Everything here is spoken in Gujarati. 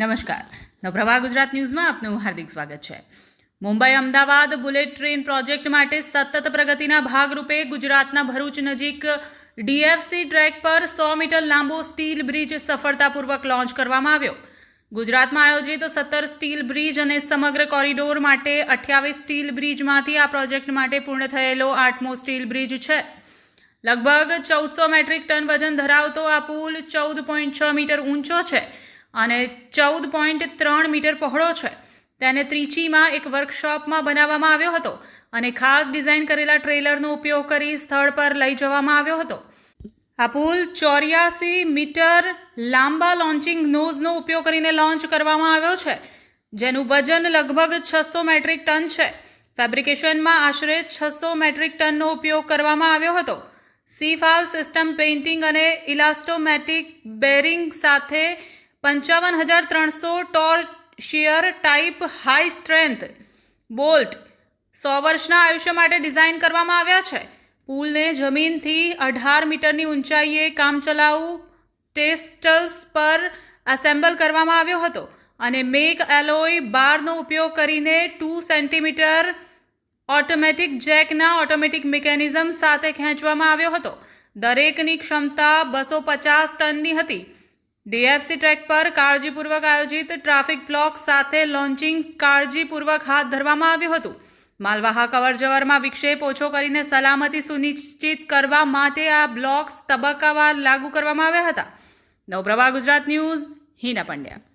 નમસ્કાર. નવપ્રભા ગુજરાત ન્યૂઝમાં આપનું હાર્દિક સ્વાગત છે. Mumbai Ahmedabad bullet train project માટે સતત પ્રગતિના ભાગરૂપે ગુજરાતના ભરૂચ નજીક ડીએફસી ટ્રેક પર સો મીટર લાંબો સ્ટીલ બ્રિજ સફળતાપૂર્વક લોન્ચ કરવામાં આવ્યો. ગુજરાતમાં આયોજિત સત્તર સ્ટીલ બ્રિજ અને સમગ્ર કોરિડોર માટે અઠ્યાવીસ સ્ટીલ બ્રિજમાંથી આ પ્રોજેક્ટ માટે પૂર્ણ થયેલો આઠમો સ્ટીલ બ્રિજ છે. લગભગ ચૌદસો મેટ્રિક ટન વજન ધરાવતો આ પુલ ચૌદ પોઈન્ટ છ મીટર ઊંચો છે. અને ચૌદ પોઈન્ટ ત્રણ મીટર પહોળો છે. તેને ત્રિચીમાં એક વર્કશોપમાં બનાવવામાં આવ્યો હતો અને ખાસ ડિઝાઇન કરેલા ટ્રેલરનો ઉપયોગ કરી સ્થળ પર લઈ જવામાં આવ્યો હતો. આ પુલ ચોર્યાસી મીટર લાંબા લોન્ચિંગ નોઝનો ઉપયોગ કરીને લોન્ચ કરવામાં આવ્યો છે, જેનું વજન લગભગ છસો મેટ્રિક ટન છે. ફેબ્રિકેશનમાં આશરે છસો મેટ્રિક ટનનો ઉપયોગ કરવામાં આવ્યો હતો. સી ફાવ સિસ્ટમ પેઇન્ટિંગ અને ઇલાસ્ટોમેટિક બેરિંગ સાથે પંચાવન હજાર ત્રણસો tor shear type high strength bolt સો વર્ષના આયુષ્ય માટે ડિઝાઇન કરવામાં આવ્યા છે. પુલને જમીનથી અઢાર મીટરની ઊંચાઈએ કામચલાઉ ટેસ્ટલ્સ પર એસેમ્બલ કરવામાં આવ્યો હતો અને મેક એલોય બારનો ઉપયોગ કરીને ટુ સેન્ટીમીટર ઓટોમેટિક જેકના ઓટોમેટિક મિકેનિઝમ સાથે ખેંચવામાં આવ્યો હતો. દરેકની ક્ષમતા બસો પચાસ ટનની હતી. ડીએફસી ટ્રેક પર કાળજીપૂર્વક આયોજિત ટ્રાફિક બ્લોક સાથે લોન્ચિંગ કાળજીપૂર્વક હાથ ધરવામાં આવ્યું હતું. માલવાહક અવરજવરમાં વિક્ષેપ ઓછો કરીને સલામતી સુનિશ્ચિત કરવા માટે આ બ્લોક્સ તબક્કાવાર લાગુ કરવામાં આવ્યા હતા. નવપ્રભા ગુજરાત ન્યૂઝ, હિના પંડ્યા.